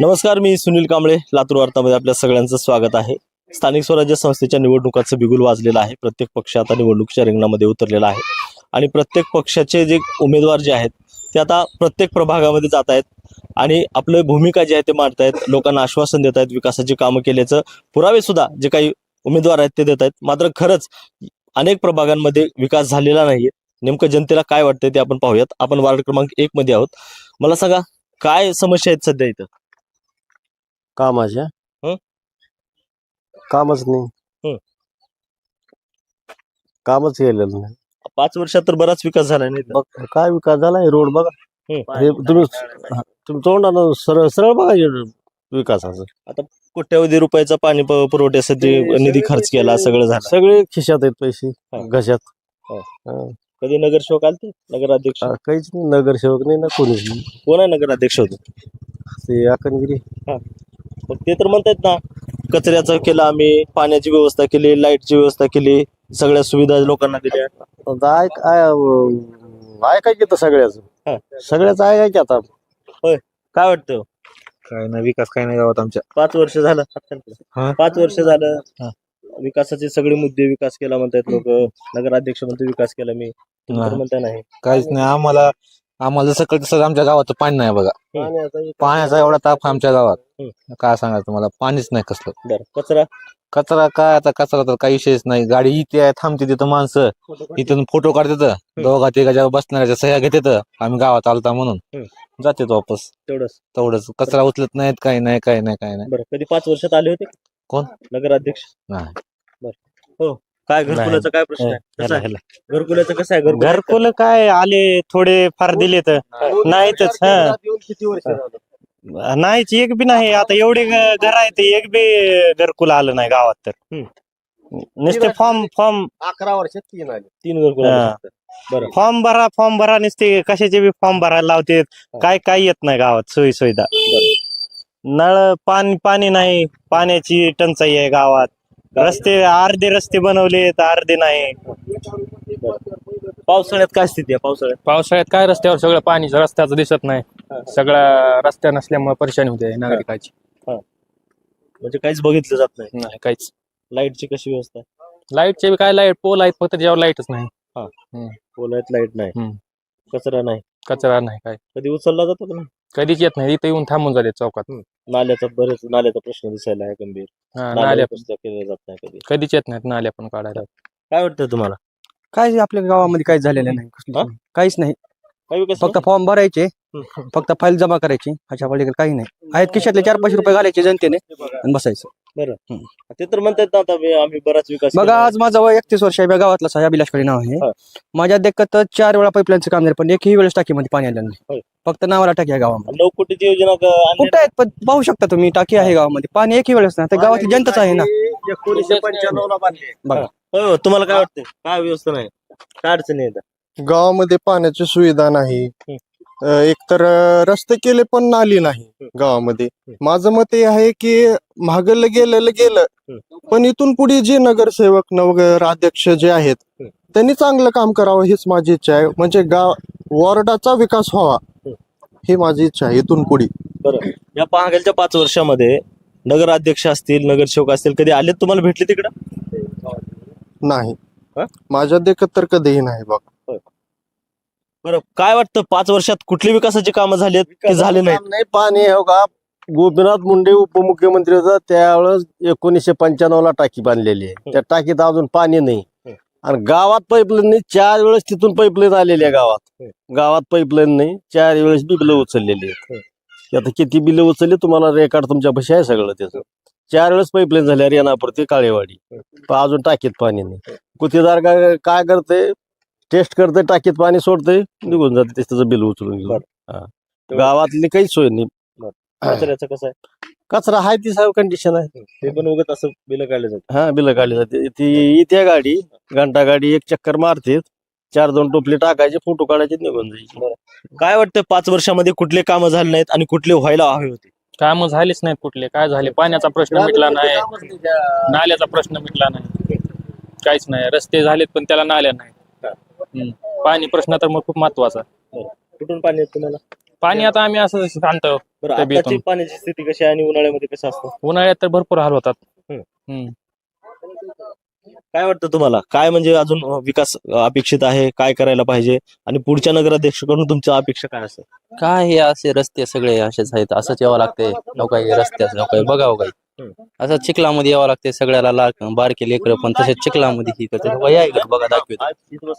नमस्कार मी सुनील कांबळे लातूर वार्तामध्ये आपल्या सगळ्यांचं स्वागत आहे. स्थानिक स्वराज्य संस्थेच्या निवडणुकाचं बिगुल वाजलेलं आहे. प्रत्येक पक्ष आता निवडणुकीच्या रिंगणामध्ये उतरलेला आहे. आणि प्रत्येक पक्षाचे जे उमेदवार जे आहेत ते आता प्रत्येक प्रभागामध्ये जात आहेत. आणि आपलं भूमिका जी आहे ते मांडतायत लोकांना आश्वासन देत आहेत विकासाची कामं केल्याचं पुरावे सुद्धा जे काही उमेदवार आहेत ते देत आहेत. मात्र खरंच अनेक प्रभागांमध्ये विकास झालेला नाहीये. नेमकं जनतेला काय वाटतंय ते आपण पाहूयात. आपण वार्ड क्रमांक एक मध्ये आहोत. मला सांगा काय समस्या आहेत सध्या इथं कामाच्या हं? कामच नाही. कामच केलेलं नाही पाच वर्षात तर बराच विकास झाला नाही इथं. बघ काय विकास झाला हे रोड बघा हं. हे तुम्ही तुम्ही तोंडानं सरळ सरळ बघा हे विकासाचं कोट्यावधी रुपयाचा पाणी प- पुरवठ्यासाठी निधी खर्च केला सगळं झालं सगळे खिशात आहेत पैसे हा. घशात हा. हा. कधी नगरसेवक आलते? नगराध्यक्ष? हा, काहीच नाही. नगरसेवक नाही ना कोणीच नाही कोण आहे नगराध्यक्ष होते? ते अकनगिरी मग ते तर म्हणतायत ना कचऱ्याचं केलं आम्ही पाण्याची व्यवस्था केली लाईटची व्यवस्था केली सगळ्या सुविधा लोकांना दिल्या. आता ऐक आय- ऐकायचं तर सगळ्याच. हा. सगळ्याच ऐकायचं आता. काय वाटतं? काय नाही विकास काय नाही गावात आमच्या. पाच वर्ष झालं. हा. पाच वर्ष झालं. हा. विकासाचे सगळे मुद्दे विकास केला म्हणतायत लोक. नगराध्यक्ष म्हणते विकास केला मी. तुम्ही तर. म्हणताय नाही काहीच नाही आम्हाला आम्हाला जसं कळतं तसं आमच्या गावात पाणी नाही बघा. पाण्याचा एवढा ताप आमच्या गावात. काय सांगायचं तुम्हाला? पाणीच नाही कसलं. बरं कचरा? कचरा काय आता? कचरा तर काही विषयच नाही. गाडी इथे आहे, थांबते तिथं माणसं. इथून फोटो काढतात. दोघा तिघाच्या बसणाऱ्याच्या सह्या घेतात आम्ही गावात आलता म्हणून. हम्म. जाते वापस. तेवढंच. तेवढंच. कचरा उचलत नाहीत काही नाही काही नाही काही नाही. बरं कधी पाच वर्षात आले होते? कोण? नगराध्यक्ष. नाही काय घरकुलाचा काय प्रश्न आहे? कसं आहे? ह्याला- घरकुलाचं कसं आहे? घरकुल घरकुल काय आले थोडे फार दिले तर. नाहीतच हा. किती वर्ष झालं? नाहीच एक बी नाही. आता एवढे घर आहे ते एक बी घरकुल आलं नाही गावात तर. नुसते फॉर्म फॉर्म अकरा वर्षात तीन आले. तीन घरकुल हा. बरं. फॉर्म भरा फॉर्म भरा नुसते कशाचे बी फॉर्म भरायला लावतात. काय काय येत नाही गावात सोयी सुविधा नळ पाणी पाणी नाही. पाण्याची टंचाई आहे गावात. रस्ते अर्धे रस्ते बनवले तर अर्धे नाही. पावसाळ्यात काय स्थिती आहे पावसाळ्यात? पावसाळ्यात काय रस्त्यावर सगळं पाणी रस्त्याचं दिसत नाही. सगळं रस्त्या नसल्यामुळे परेशानी होते नागरिकाची. म्हणजे काहीच बघितलं जात नाही. नाही काहीच. लाईटची कशी व्यवस्था आहे? लाईटचे बी काय लाइट पोल आहेत फक्त त्याच्यावर लाईटच नाही. बोलायत लाइट नाही. हम्म. कचरा नाही. कचरा नाही काय. कधी उचलला जातो का नाही? कधीच येत नाही. इथे येऊन थांबून जाते चौकात. नाल्याचा बरेच नाल्याचा प्रश्न दिसायला आहे गंभीर. हा, नाल्या जात नाही कधी. कधीच येत नाहीत नाल्या पण काढायला. काय वाटतं तुम्हाला? काय आपल्या गावामध्ये काहीच झालेलं नाही हा? काहीच नाही. काय विकास फक्त फॉर्म भरायचे. फक्त फाईल जमा करायची ह्याच्या पलीकडे काही नाही. आहेत खिशातले चार पाचशे रुपये घालायचे जनतेने आणि बसायचं. नाही? ते तर म्हणतात ना आता मी- आम्ही बराच विकास बघा केला. आज माझं वय एकतीस वर्ष आहे. या गावातला साहेब अभिलाषकडे नाव हा. आहे माझ्या देखत चार वेळा पाईपलाईनचं काम झालं पण एकही वेळेस टाकीमध्ये पाणी आलं होय. नाही फक्त नावाला टाकी आहे गावामध्ये. नऊ कोटीची योजना क- आणली कुठं आहेत? पण पाहू शकता तुम्ही टाकी आहे गावामध्ये. पाणी एकही वेळेस नाही. तर गावातली जनताच आहे ना. एकोणीसशे पंच्याण्णव ला बांधले. होय, होय, तुम्हाला काय वाटतं काय व्यवस्था नाही. काय अडचणी येतात गावामध्ये पाण्याची सुविधा नाही. एकतर अ, रस्ते केले पण नाली नाही गावामध्ये. माझं मत हे आहे की महागलं गेलेलं गेलं पण इथून पुढे जे नगरसेवक नगर अध्यक्ष जे आहेत त्यांनी चांगलं काम करावं हीच माझी इच्छा आहे. म्हणजे गाव वॉर्डाचा विकास व्हावा ही. माझी इच्छा आहे इथून पुढे. बरं. या महागालच्या पाच वर्षामध्ये नगराध्यक्ष असतील नगरसेवक असतील कधी आले तुम्हाला भेटले तिकडं? नाही? माझ्या देखत तर कधीही नाही बघ. बरं काय वाटतं पाच वर्षात कुठली विकासाची कामं झाली आहेत की झाले नाही पाणी हो का? गोपीनाथ मुंडे उपमुख्यमंत्री होता त्यावेळेस एकोणीसशे पंच्याण्णव ला टाकी बांधलेली आहे. त्या टाकीत अजून पाणी नाही. आणि गावात पाईपलाईन नाही चार वेळेस तिथून पाईपलाईन आलेली आहे गावात. गावात पाईपलाईन नाही चार वेळेस बिलं उचललेली आहेत. आता किती बिलं उचलली तुम्हाला रेकॉर्ड तुमच्या पैसे आहे सगळं त्याचं. चार वेळेस पाईपलाईन झाली रेणापुरती काळेवाडी. पण अजून टाकीत पाणी नाही. गुत्तेदार काय काय करते टेस्ट करते टाकीत पाणी सोडते निघून जाते त्याचं बिल उचलून घेऊन. गावातली काहीच सोय नाही. कचऱ्याचं कसं आहे? कचरा आहे ती सगळं कंडिशन आहे. ते पण उगत असं बिलं काढले जातात. हा बिल काढली जाते. ती इथे गाडी घंटा गाडी एक चक्कर मारते चार दोन टोपली टाकायचे फोटो काढायचे निघून जायचे. काय वाटतं पाच वर्षामध्ये कुठले कामं झाले नाहीत आणि कुठले व्हायला हवे होते? काम झालेच नाहीत कुठले. काय झाले? पाण्याचा प्रश्न मिटला नाही. नाल्याचा प्रश्न मिटला नाही. काहीच नाही. रस्ते झालेत पण त्याला नाल्या नाही. पाणी प्रश्न तर मग खूप महत्त्वाचा. कुठून पाणी येत तुम्हाला? पाणी आता आम्ही असं आणतो बरं ते आताची बेतून. पाण्याची स्थिती कशी आहे आणि उन्हाळ्यामध्ये कसं असतं? उन्हाळ्यात तर भरपूर हाल होतात. हम्म. काय वाटतं तुम्हाला? काय म्हणजे अजून विकास अपेक्षित आहे? काय करायला पाहिजे? आणि पुढच्या नगराध्यक्षाकडून तुमच्या अपेक्षा काय असेल काय हे असे रस्ते सगळे असेच आहेत. असंच यावं लागते लोकांनी रस्त्याच लोकांनी बघावं काही. असं चिखलामध्ये यावं लागते सगळ्याला ला बारके लेकर पण तसेच चिखलामध्ये ही करते बघा दाखवतो.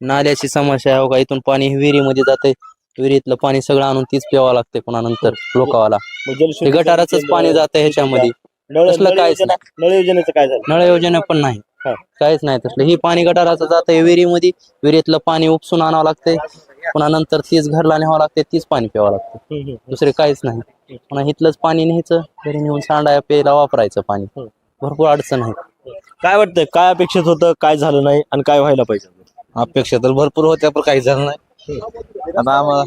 नाल्याची समस्या आहे का? इथून पाणी विहिरीमध्ये जाते विहिरीतलं पाणी सगळं आणून तीच प्यावं लागते पुन्हा नंतर लोकावाला. गटाराच पाणी जाते ह्याच्यामध्ये. नळ तसलं नळ काहीच योजना नळ योजनेचं काय झालं? नळ योजना पण नाही. हा. काहीच नाही तसलं. ही पाणी गटाराचं जाते विहिरीमध्ये. विहिरीतलं पाणी उपसून आणावं लागते. पुन्हा नंतर तीच घरला न्यावं लागते तीच पाणी प्यावं लागते. हम्म, हम्म. दुसरे काहीच नाही. पुन्हा इथलंच पाणी न्यायचं घरी नेऊन सांडाया प्यायला वापरायचं पाणी. हम्म. भरपूर अडचण आहे. काय वाटतंय? काय अपेक्षित होतं? काय झालं नाही? आणि काय व्हायला पाहिजे? अपेक्षा तर भरपूर होत्या पण काही झालं नाही. आता आम्हाला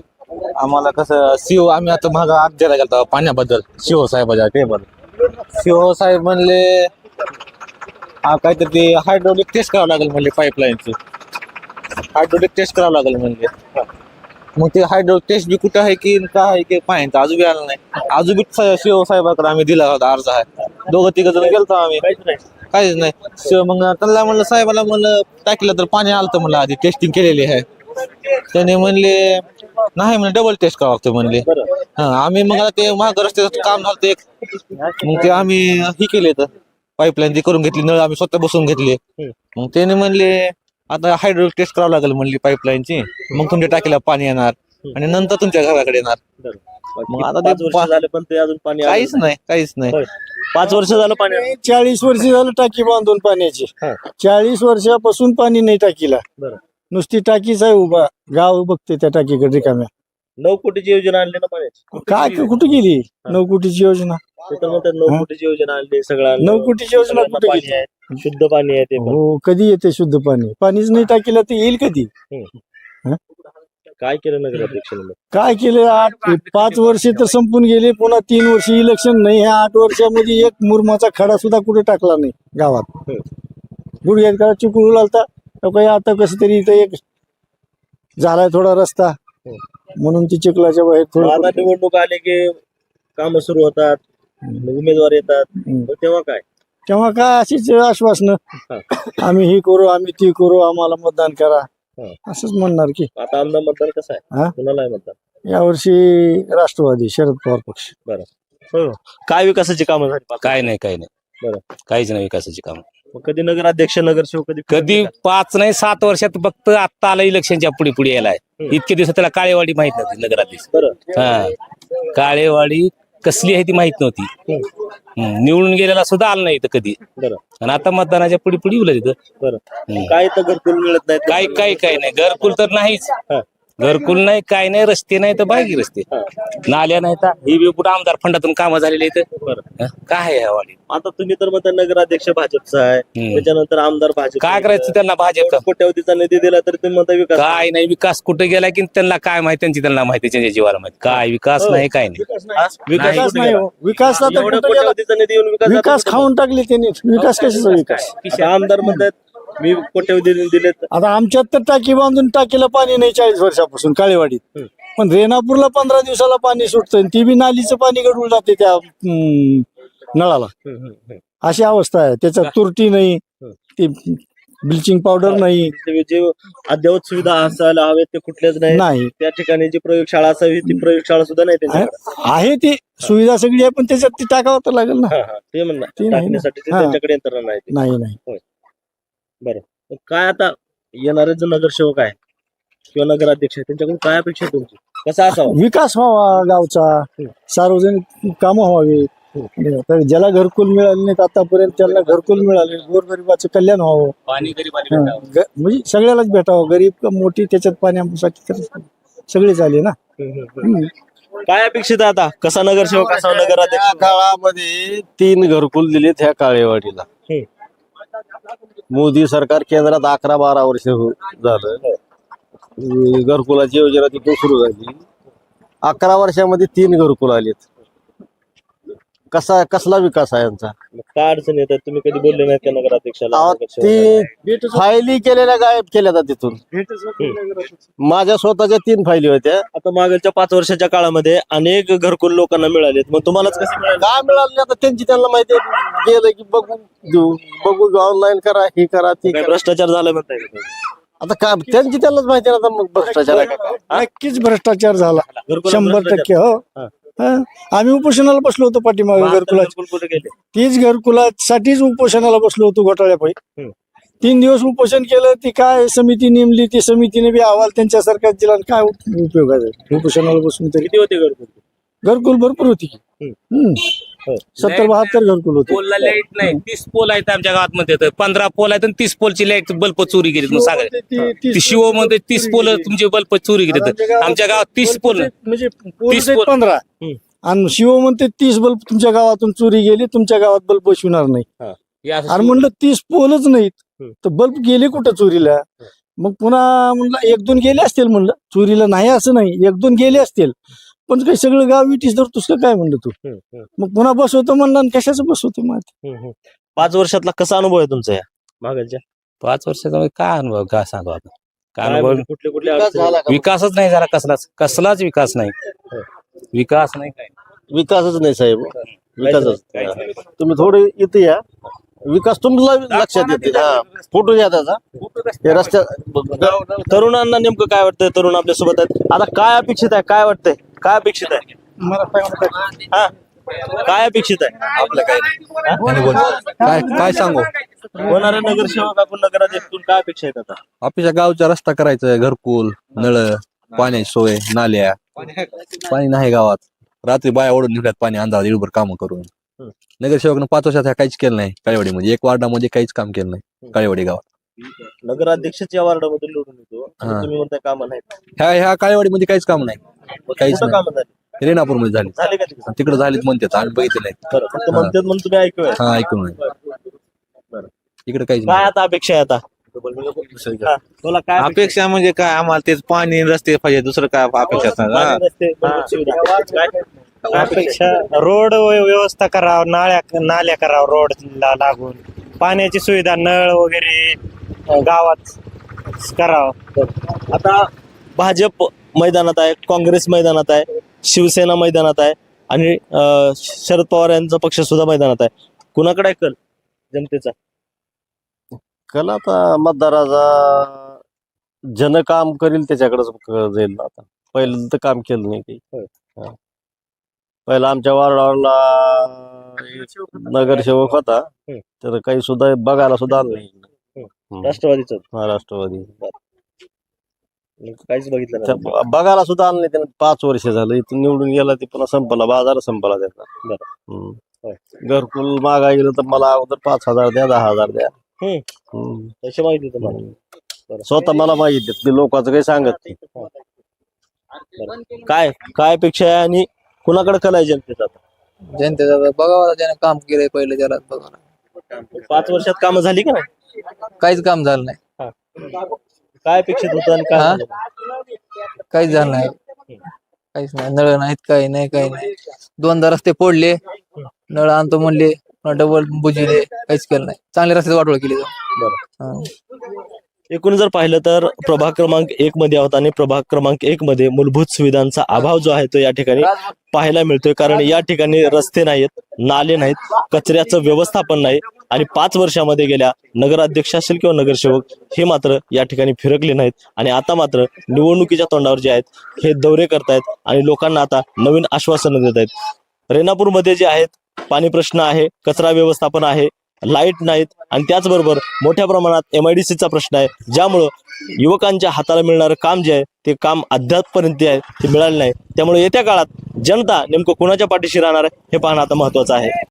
आम्हाला कसं सीओ आम्ही आता माग अध्ययाला गेलतो पाण्याबद्दल. शिव साहेबाच्या टेबल शिव साहेब म्हणले हा काहीतरी ते हायड्रोलिक टेस्ट करावं लागेल म्हणले पाईपलाईनची हायड्रोलिक टेस्ट करावं लागेल म्हणले. मग ते हायड्रोलिक टेस्ट बी कुठं आहे की काय आहे की पाहिजे अजून बी आलं नाही. अजून बी शिव साहेबाकडे आम्ही दिला होता अर्ज आहे. दोघं तिघ जण गेलतो आम्ही. काहीच नाही. काहीच नाही. शिव मग त्यांना म्हणलं साहेबाला म्हणलं टाकीला तर पाणी आलं म्हणलं आधी टेस्टिंग केलेली आहे. त्याने म्हणले नाही म्हणजे डबल टेस्ट करावं लागतं म्हणले. हा आम्ही मग आता ते महाग रस्त्याचं काम झालं ते एक. मग ते आम्ही हे केले तर. पाईपलाईन ती करून घेतली नळ आम्ही स्वतः बसून घेतले. मग त्याने म्हणले आता हायड्रोलिक टेस्ट करावं लागेल म्हणली पाईपलाईनची मग तुमच्या टाकीला पाणी येणार आणि नंतर तुमच्या घराकडे येणार. मग आता ते पाच वर्ष पा- झाले पण ते अजून पाणी आलं काहीच नाही काहीच नाही. होय. पाच वर्ष झालं पाणी आलं. चाळीस वर्ष झालं टाकी बांधून पाण्याची. हा. चाळीस वर्षापासून पाणी नाही टाकीला. बरं. नुसती टाकीच आहे उभा. गाव बघते त्या टाकीकडे रिकाम्या. नऊ कोटीची योजना आणली ना काय कुठे गेली? नऊ कोटीची योजना. ते तर म्हणतात नऊ? कोटीची योजना आणली सगळं आणलं. नऊ कोटीची योजना कुठे गेली? आहे. शुद्ध पाणी आहे ते पण. हो कधी येते शुद्ध पाणी? पाणीच नाही टाकीला तर येईल कधी? काय केलं नगराध्यक्षाने? मग? काय केलं? आठ पाच वर्ष तर संपून गेले पुन्हा तीन वर्ष इलेक्शन नाही. ह्या आठ वर्षामध्ये एक मुरमाचा खडा सुद्धा कुठे टाकला नाही गावात. गुडघ्यात का चिकून लागता काही आता कसं तरी इथं एक झालाय थोडा रस्ता. म्हणून ती चिखलाच्या बाहेर मग आता थोडं निवडणूक आले की काम सुरू होतात उमेदवार येतात. मग तेव्हा काय? तेव्हा काय अशीच आश्वासनं आम्ही ही करू आम्ही ती करू आम्हाला मतदान करा. हा. असंच म्हणणार की. आता आमदार मतदान कसं हा? आहे कुणाला आहे मतदान? यावर्षी राष्ट्रवादी शरद पवार पक्ष. हो. काय विकासाची कामं झाली? काय नाही काही नाही. बरं. काहीच नाही विकासाची काम. मग कधी नगराध्यक्ष नगरसेवक कधी कधी पाच नाही सात वर्षात फक्त आता आलं इलेक्शनच्या पुढे पुढे यायला इतके दिवस त्याला काळेवाडी माहीत नव्हती नगराध्यक्ष बरं. हा. काळेवाडी कसली आहे ती माहीत नव्हती. हम्म, निवडून गेलेला सुद्धा आलं नाही इथं कधी. बरं. आणि आता मतदानाच्या पुढे पुढे उलट बरं. हम्म. काय तर घरकुल मिळत नाही काय काय काय नाही. घरकुल तर नाहीच. हा. घरकुल नाही काय नाही रस्ते नाही तर बाकी रस्ते. नाल्या नाही तर ही बी कुठं आमदार फंडातून कामं झालेली बरं. काय आहे ह्या वाडी आता तुम्ही तर म्हणता नगराध्यक्ष भाजपचा आहे. हम्म. त्याच्यानंतर आमदार भाजप काय करायचं त्यांना भाजप? कोट्यावधीचा निधी दिला तरी तुम्ही म्हणता विकास काय नाही विकास कुठे गेला की त्यांना काय माहिती त्यांची त्यांना माहिती त्यांच्या जीवाला माहिती. काय विकास हो. नाही काय नाही. विकास नाही. विकास विकास कुठे नाही. गेला? हो. कुठं गेला? कोट्यावधीचा निधी येऊन विकास विकास खाऊन टाकले त्यांनी. विकास कशाचा विकास? आता आमदार म्हणतात मी कोट्यावधी दिले आता आमच्यात तर टाकी बांधून टाकीला पाणी नाही चाळीस वर्षापासून काळेवाडीत. पण रेणापूरला पंधरा दिवसाला पाणी सुटतं आणि ती बी नालीचं पाणी गडून जाते त्या हम्म, नळाला. अशी अवस्था आहे. त्याच्यात तुरटी नाही. ती ब्लिचिंग पावडर नाही. जे अद्ययावत सुविधा असायला हवेत ते कुठल्याच नाही. नाही. त्या ठिकाणी जी प्रयोगशाळा असावी ती प्रयोगशाळा सुद्धा नाही त्यांच्याकडे. आहे ती सुविधा सगळी आहे पण त्याच्यात ती टाकावं तर लागेल ना. हा, हा. ते म्हणणार ती नाही ना. टाकण्यासाठी ते हा. त्यांच्याकडे यंत्रणा नाही ती. नाही नाही. मग काय आता येणारे जो नगरसेवक आहे किंवा नगराध्यक्ष आहे त्यांच्याकडून काय अपेक्षा आहे तुमची? कसा असावा? विकास व्हावा गावचा सार्वजनिक कामं व्हावी. तर ज्याला घरकुल मिळाले नाहीत आतापर्यंत त्यांना घरकुल मिळाले. गोरगरिबाचं कल्याण व्हावं. पाणी हा, ग- म्हणजे सगळ्यालाच भेटावं. गरीब का मोठी त्याच्यात पाण्यासाठी तर सगळेच आले ना. हम्म. काय अपेक्षित आहे आता? कसा नगरसेवक असावा त्या नगराध्यक्ष काळामध्ये तीन घरकुल दिलेत ह्या काळेवाडीला. हम्म. मोदी सरकार केंद्रात अकरा बारा वर्ष हो- झालं. घरकुलाची योजना तिथून सुरू झाली. अकरा वर्षामध्ये तीन घरकुल आलेत. कसा कसला विकास आहे यांचा? मग काय अडचण येतात? तुम्ही कधी बोलले नाहीत का नगराध्यक्षाला? अहो, नगरसेवकाला? ती फायली केलेल्या गायब केल्या जातात तिथून. माझ्या स्वतःच्या तीन फायली होत्या. आता मागच्या पाच वर्षाच्या काळामध्ये अनेक घरकुल लोकांना मिळालेत. मग तुम्हालाच कसे मिळाले? का मिळाली आता त्यांची त्यांना माहिती आहे. गेलं की बघू देऊ बघू ऑनलाईन करा हे करा ते काय करा. भ्रष्टाचार झाला म्हणताय तुम्ही? आता का त्यांची त्यांनाच माहिती आहे ना आता मग भ्रष्टाचार आहे का? काय. नक्कीच भ्ष्टाचार झाला. शंभर भ्रष्टाचार? टक्के हो. हा. हा. आम्ही उपोषणाला बसलो होतो पाठीमागे बहात्तर घरकुलात. घरकुल कुठे गेले? तीच घरकुलासाठीच उपोषणाला बसलो होतो घोटाळ्यापायी हम्म. तीन दिवस उपोषण केलं ती काय समिती नेमली ती समितीने बी अहवाल त्यांच्या सरकार दिला काय उपयोगाचा? उपोषणाला बसून तरी. होते घरकुल? घरकुल भरपूर होती. सत्तर बहात्तर घरकुल होते. पोलला लाइट नाही. तीस पोल आहेत आमच्या गावात मध्ये तर. पंधरा पोल आहेत आणि तीस पोलची लाइट बल्ब चोरी गेली. मग सांगा. ती- शिवमध्ये तीस पोल तुमचे बल्ब चोरी गेले आमच्या गावात तीस पोल म्हणजे तीस पोल. पंधरा. हम्म. आणि शिव म्हणते तीस बल्ब तुमच्या गावातून चोरी गेली तुमच्या गावात बल्ब बसविणार नाही. हे. असं आणि म्हणलं तीस पोलच नाहीत. हम्म. तर बल्ब गेले कुठं चोरीला? मग पुन्हा म्हणलं एक दोन गेले असतील म्हणलं. चोरीला नाही असं नाही. एक दोन गेले असतील. पण काही सगळं गाव विटीस धरतोस का काय म्हणलं तू? मग पुन्हा बसवतो म्हणलं आणि कशाचं बसवतो मग. पाच वर्षातला कसा अनुभव आहे तुमचा या मागाच्या पाच वर्षाचा म्हणजे काय अनुभव काय सांगू आता काय काय अनुभव? म्हणजे कुठले कुठले अडचणी? विकासच नाही झाला कसलाच. कसलाच विकास नाही. विकास नाही काय. विकासच नाही साहेब. विकासच. काहीच नाही. तुम्ही थोडे इथे या. विकास तुम्हाला लक्षात येते हा. फोटो घ्या त्याचा. हे रस्त्या तरुणांना नेमकं काय वाटतंय? तरुण आपल्यासोबत आहेत. आता काय अपेक्षित आहे? काय वाटतंय? काय अपेक्षित आहे? हा? काय अपेक्षित आहे? आपलं काय काय काय सांगू? होणारे नगरसेवक आपण नगराध्यक्षातून काय अपेक्षा आहेत आता? आपल्या गावचा रस्ता करायचा घरकुल नळ पाण्याची सोय नाल्या. पाणी नाही गावात. रात्री बाया ओढून निघतात पाणी अंदाज इडभर काम करून. हम्म. नगरसेवकनं पाच वर्षात ह्या काहीच केलं नाही काळेवाडीमध्ये. एक वार्डामध्ये काहीच काम केलं नाही काळेवाडी गावात. नगराध्यक्षच या वार्डामधून निवडून येतो. आणि हा. तुम्ही कामं नाहीत. ह्या ह्या काळेवाडीमध्ये काहीच काम नाही. काहीच कुठं नाही. कामं झाली? रेणापूरमध्ये झाली. झाले का तिकडे? तिकडे झालीत म्हणतात आम्ही बघितलं नाही. बरं फक्त म्हणतात म्हणून तुम्ही ऐकूया हा ऐकून नाही बरं. इकडे काहीच काय नाही. आता अपेक्षा आहे आता? हा, बोला काय अपेक्षा? अपेक्षा म्हणजे काय? आम्हाला तेच पाणी रस्ते पाहिजे दुसरं काय अपेक्षा पाणी, रस्ते, मूलभूत सुविधा. काय? काय अपेक्षा? रोड व्य- व्यवस्था करावं नाळ्या नाल्या करावं रोडला लागून. पाण्याची सुविधा नळ वगैरे अं, गावात करावं. आता भाजप मैदानात आहे काँग्रेस मैदानात आहे शिवसेना मैदानात आहे आणि अं, शरद पवार यांचा पक्ष सुद्धा मैदानात आहे. कुणाकडे आहे कल जनतेचा? कल आता मतदाराचा जन काम करील त्याच्याकडेच क- जाईल ना आता. पहिलं तर काम केलं नाही काही. हा. पहिला आमच्या वार्डावरला नगरसेवक होता. हम्म. तर काही सुद्धा बघायला सुद्धा आलं नाही. हम्म. राष्ट्रवादीचं. हा, राष्ट्रवादी. काहीच बघितलं नाही. बघायला सुद्धा आलं नाही त्यानं पाच वर्ष झालं इथून निवडून गेला ते पुन्हा संपला बाजार संपला त्याचा बरं. हम्म. होय. घरकुल मागा गेलं तर मला अगोदर पाच हजार द्या दहा हजार द्या हम्म. हम्म. तशी माहिती तुम्हाला बरं. स्वतः मला माहिती आहे. लोकांचं काही सांगत नाही काय काय अपेक्षा आहे आणि कुणाकडे कल आहे जनतेचा आता? जनतेचं बघावं ज्याने काम केलंय पहिले त्याला बघा पाच वर्षात कामं झाली का नाही काहीच काम झालं नाही काय अपेक्षित होतं आणि काय हा? झालं? काहीच झालं नाही. काहीच नाही. नळ नाहीत काही नाही काही नाही. दोनदा रस्ते फोडले. नळ आणतो म्हणले डबल बुजविले. काहीच केलं नाही. चांगले रस्ते वाटोळ केली. बरं. एकूण जर पाहिलं तर प्रभाग क्रमांक एक मध्ये आहोत आणि प्रभाग क्रमांक एक मध्ये मूलभूत सुविधांचा अभाव जो आहे तो या ठिकाणी पाहायला मिळतोय. कारण या ठिकाणी रस्ते नाहीत नाले नाहीत कचऱ्याचं व्यवस्थापन नाही आणि पाच वर्षामध्ये गेल्या नगराध्यक्ष असेल किंवा नगरसेवक हे मात्र या ठिकाणी फिरकले नाहीत. आणि आता मात्र निवडणुकीच्या तोंडावर जे आहेत हे दौरे करतायत आणि लोकांना आता नवीन आश्वासनं देत आहेत रेणापूरमध्ये जे आहेत पाणी प्रश्न आहे कचरा व्यवस्थापन आहे लाइट नाहीत आणि त्याचबरोबर मोठ्या प्रमाणात एम आय डी सीचा प्रश्न आहे. ज्यामुळं युवकांच्या हाताला मिळणारं काम जे आहे ते काम अद्यापपर्यंत आहे ते मिळालं नाही. त्यामुळे येत्या काळात जनता नेमकं कुणाच्या पाठीशी राहणार आहे हे पाहणं आता महत्वाचं आहे.